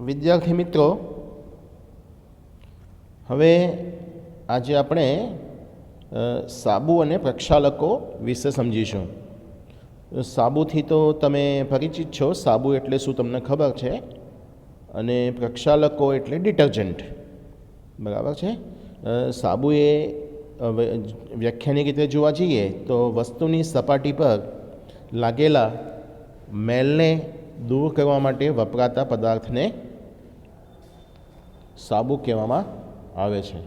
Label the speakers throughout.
Speaker 1: વિદ્યાર્થી મિત્રો, હવે આજે આપણે સાબુ અને પ્રક્ષાલકો વિશે સમજીશું. સાબુથી તો તમે પરિચિત છો, સાબુ એટલે શું તમને ખબર છે? અને પ્રક્ષાલકો એટલે ડિટર્જન્ટ. બરાબર છે? સાબુ એ વ્યાખ્યાનિક રીતે જોવા જઈએ તો વસ્તુની સપાટી પર લાગેલા મેલને દૂર કરવા માટે વપરાતા પદાર્થને સાબુ કહેવામાં આવે છે.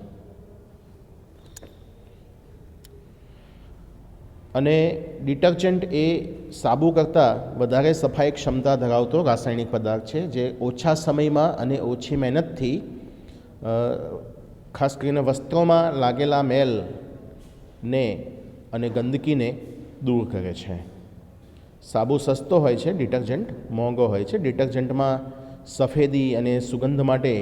Speaker 1: અને ડિટર્જન્ટ એ સાબુ કરતાં વધારે સફાઈ ક્ષમતા ધરાવતો રાસાયણિક પદાર્થ છે, જે ઓછા સમયમાં અને ઓછી મહેનતથી ખાસ કરીને વસ્ત્રોમાં લાગેલા મેલને અને ગંદકીને દૂર કરે છે. સાબુ સસ્તો હોય છે, ડિટર્જન્ટ મોંઘો હોય છે. ડિટર્જન્ટમાં સફેદી અને સુગંધ માટે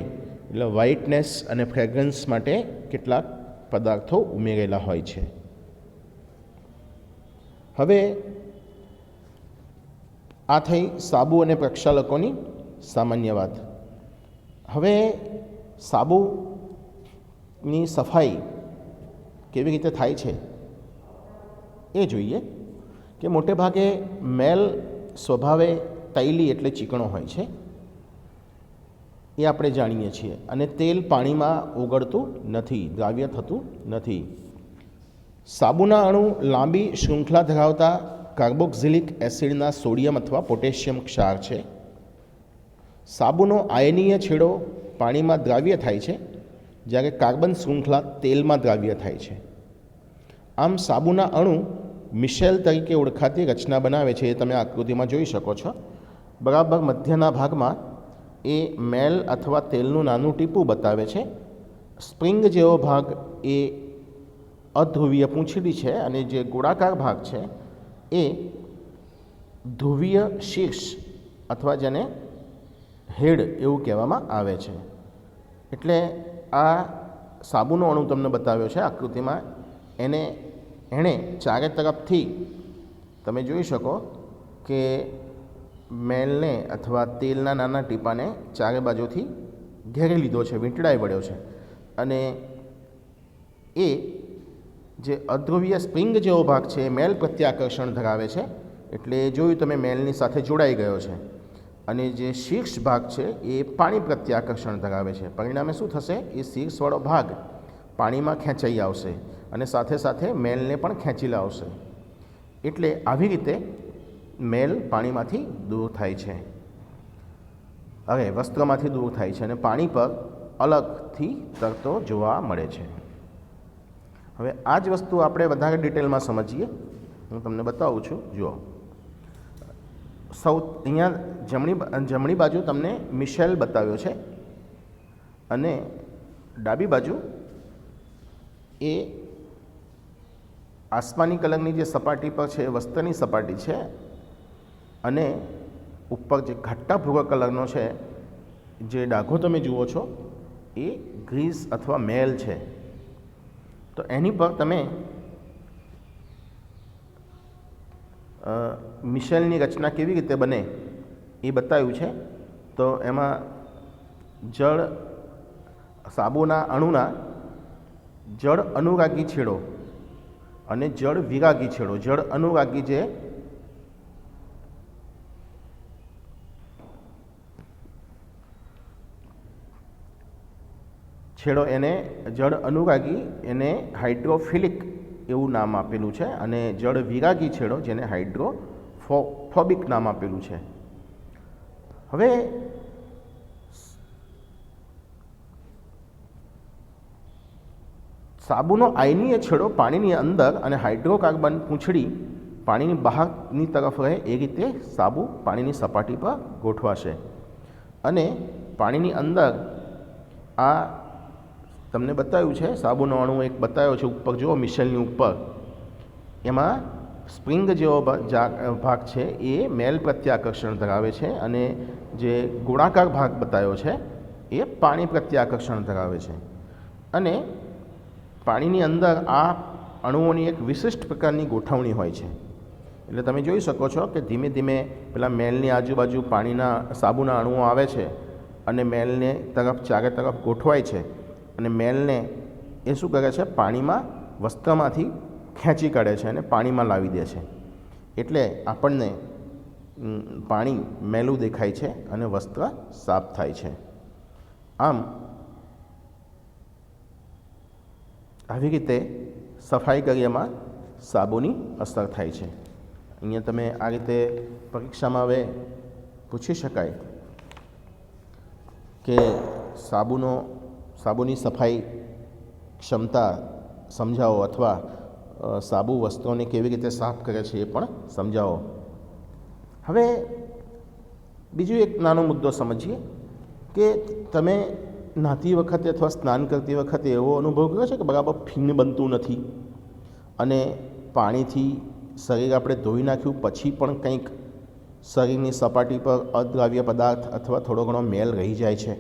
Speaker 1: એટલે વ્હાઇટનેસ અને ફ્રેગ્રન્સ માટે કેટલાક પદાર્થો ઉમેરેલા હોય છે. હવે આ થઈ સાબુ અને પ્રક્ષાલકોની સામાન્ય વાત. હવે સાબુની સફાઈ કેવી રીતે થાય છે? એ જોઈએ કે મોટે ભાગે મેલ સ્વભાવે તૈલી એટલે ચીકણો હોય છે. એ આપણે જાણીએ છીએ. અને તેલ પાણીમાં ઓગળતું નથી, દ્રાવ્ય થતું નથી. સાબુના અણુ લાંબી શૃંખલા ધરાવતા કાર્બોક્સિલિક એસિડના સોડિયમ અથવા પોટેશિયમ ક્ષાર છે. સાબુનો આયનીય છેડો પાણીમાં દ્રાવ્ય થાય છે, જ્યારે કાર્બન શૃંખલા તેલમાં દ્રાવ્ય થાય છે. આમ સાબુના અણુ મિશેલ તરીકે ઓળખાતી રચના બનાવે છે, એ તમે આકૃતિમાં જોઈ શકો છો. બરાબર મધ્યના ભાગમાં એ મેલ અથવા તેલનું નાનું ટીપું બતાવે છે. સ્પ્રિંગ જેવો ભાગ એ અધ્રુવીય પૂંછડી છે અને જે ગોળાકાર ભાગ છે એ ધ્રુવીય શીર્ષ અથવા જેને હેડ એવું કહેવામાં આવે છે. એટલે આ સાબુનો અણુ તમને બતાવ્યો છે આકૃતિમાં. એને, એણે ચારે તરફથી તમે જોઈ શકો કે મેલને અથવા તેલના નાના ટીપાને ચારે બાજુથી ઘેરી લીધો છે, વીંટળાઈ વળ્યો છે. અને એ જે અધ્રુવીય સ્પ્રિંગ જેવો ભાગ છે, એ મેલ પ્રત્યે આકર્ષણ ધરાવે છે, એટલે જોયું તમે મેલની સાથે જોડાઈ ગયો છે. અને જે શીર્ષ ભાગ છે, એ પાણી પ્રત્યે આકર્ષણ ધરાવે છે. પરિણામે શું થશે? એ શીર્ષવાળો ભાગ પાણીમાં ખેંચાઈ આવશે અને સાથે સાથે મેલને પણ ખેંચી લાવશે. એટલે આવી રીતે મેલ પાણીમાંથી દૂર થાય છે. હવે, વસ્ત્રમાંથી દૂર થાય છે અને પાણી પર અલગથી તરતો જોવા મળે છે. હવે આ જ વસ્તુ આપણે વધારે ડિટેલમાં સમજીએ. હું તમને બતાવું છું. જુઓ. સૌ, અહીંયા જમણી જમણી બાજુ તમને મિશેલ બતાવ્યો છે. અને ડાબી બાજુ એ આસમાની કલરની જે સપાટી પર છે એ વસ્ત્રની સપાટી છે અને ઉપર જે ઘટ્ટા ભૂરા કલરનો છે, જે ડાઘો તમે જુઓ છો, એ ગ્રીસ અથવા મેલ છે. તો એની પર તમે મિશેલની રચના કેવી રીતે બને એ બતાવ્યું છે. તો એમાં જળ સાબુના અણુના જળ અનુરાગી છેડો અને જળ વિરાગી છેડો, જળ અનુરાગી જે છેડો એને જળ અનુરાગી એને હાઇડ્રોફિલિક એવું નામ આપેલું છે અને જળ વિરાગી છેડો જેને હાઇડ્રો ફોબિક નામ આપેલું છે. હવે સાબુનો આયનીય છેડો પાણીની અંદર અને હાઇડ્રોકાર્બન પૂંછડી પાણીની બહારની તરફ રહે એ રીતે સાબુ પાણીની સપાટી પર ગોઠવાશે. અને પાણીની અંદર આ તમને બતાવ્યું છે, સાબુનો અણુ એક બતાવ્યો છે ઉપર, જુઓ મિશેલની ઉપર. એમાં સ્પ્રિંગ જેવો ભાગ છે, એ મેલ પ્રત્યાકર્ષણ ધરાવે છે અને જે ગોળાકાર ભાગ બતાવ્યો છે, એ પાણી પ્રત્યાકર્ષણ ધરાવે છે. અને પાણીની અંદર આ અણુઓની એક વિશિષ્ટ પ્રકારની ગોઠવણી હોય છે. એટલે તમે જોઈ શકો છો કે ધીમે ધીમે પેલા મેલની આજુબાજુ પાણીના, સાબુના અણુઓ આવે છે અને મેલને તરફ, ચારે તરફ ગોઠવાય છે. અને મેલને એ શું કરે છે? પાણીમાં વસ્ત્રમાંથી ખેંચી કાઢે છે અને પાણીમાં લાવી દે છે. એટલે આપણને પાણી મેલું દેખાય છે અને વસ્ત્ર સાફ થાય છે. આમ, આવી રીતે સફાઈ કાર્યમાં સાબુની અસર થાય છે. અહીંયા તમે આ રીતે પરીક્ષામાં હવે પૂછી શકાય કે સાબુનો સાબુની સફાઈ ક્ષમતા સમજાવો અથવા સાબુ વસ્તુઓને કેવી રીતે સાફ કરે છે એ પણ સમજાવો. હવે બીજું એક નાનો મુદ્દો સમજીએ કે તમે નહાતી વખતે અથવા સ્નાન કરતી વખતે એવો અનુભવ કર્યો છે કે બરાબર ફીણ બનતું નથી અને પાણીથી શરીર આપણે ધોઈ નાખ્યું પછી પણ કંઈક શરીરની સપાટી પર અદ્રાવ્ય પદાર્થ અથવા થોડો ઘણો મેલ રહી જાય છે?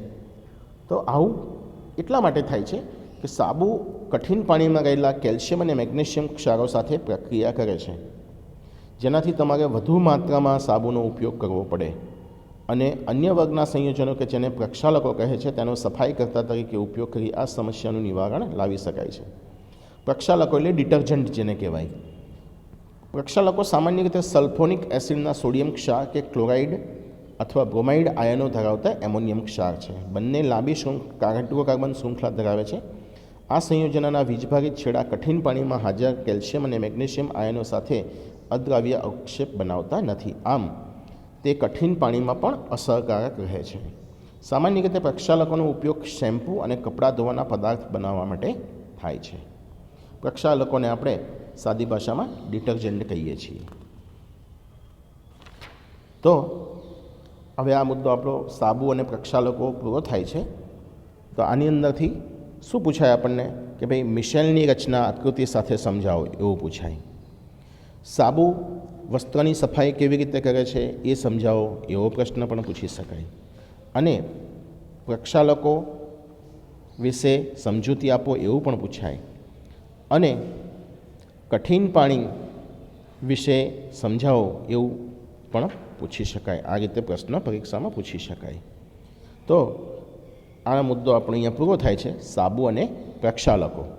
Speaker 1: તો આવું એટલા માટે થાય છે કે સાબુ કઠિન પાણીમાં રહેલા કેલ્શિયમ અને મેગ્નેશિયમ ક્ષારો સાથે પ્રક્રિયા કરે છે. જેનાથી તમારે વધુ માત્રામાં સાબુનો ઉપયોગ કરવો પડે. અને અન્ય વર્ગના સંયોજનો કે જેને પ્રક્ષાલકો કહે છે તેનો સફાઈ કરતા તરીકે ઉપયોગ કરી આ સમસ્યાનું નિવારણ લાવી શકાય છે. પ્રક્ષાલકો એટલે ડિટર્જન્ટ જેને કહેવાય. પ્રક્ષાલકો સામાન્ય રીતે સલ્ફોનિક એસિડના સોડિયમ ક્ષાર કે ક્લોરાઇડ અથવા બ્રોમાઇડ આયનો ધરાવતા એમોનિયમ ક્ષાર છે. બંને લાંબી શૃંખ કાર્બન શૃંખલા ધરાવે છે. આ સંયોજનના વીજભારિત છેડા કઠિન પાણીમાં હાજર કેલ્શિયમ અને મેગ્નેશિયમ આયનો સાથે અદ્રાવ્ય અવક્ષેપ બનાવતા નથી. આમ, તે કઠિન પાણીમાં પણ અસરકારક રહે છે. સામાન્ય રીતે પ્રક્ષાલકોનો ઉપયોગ શેમ્પૂ અને કપડાં ધોવાના પદાર્થ બનાવવા માટે થાય છે. પ્રક્ષાલકોને આપણે સાદી ભાષામાં ડિટર્જન્ટ કહીએ છીએ. તો હવે આ મુદ્દો આપણો સાબુ અને પ્રક્ષાલકો પૂરો થાય છે. તો આની અંદરથી શું પૂછાય આપણને કે ભાઈ મિશેલની રચના આકૃતિ સાથે સમજાવો એવું પૂછાય. સાબુ વસ્ત્રની સફાઈ કેવી રીતે કરે છે એ સમજાવો એવો પ્રશ્ન પણ પૂછી શકાય. અને પ્રક્ષાલકો વિશે સમજૂતી આપો એવું પણ પૂછાય. અને કઠિન પાણી વિશે સમજાવો એવું પણ પૂછી શકાય. આ રીતે પ્રશ્ન પરીક્ષામાં પૂછી શકાય. તો આ મુદ્દો આપણો અહીંયા પૂરો થાય છે. સાબુ અને પ્રક્ષાલકો.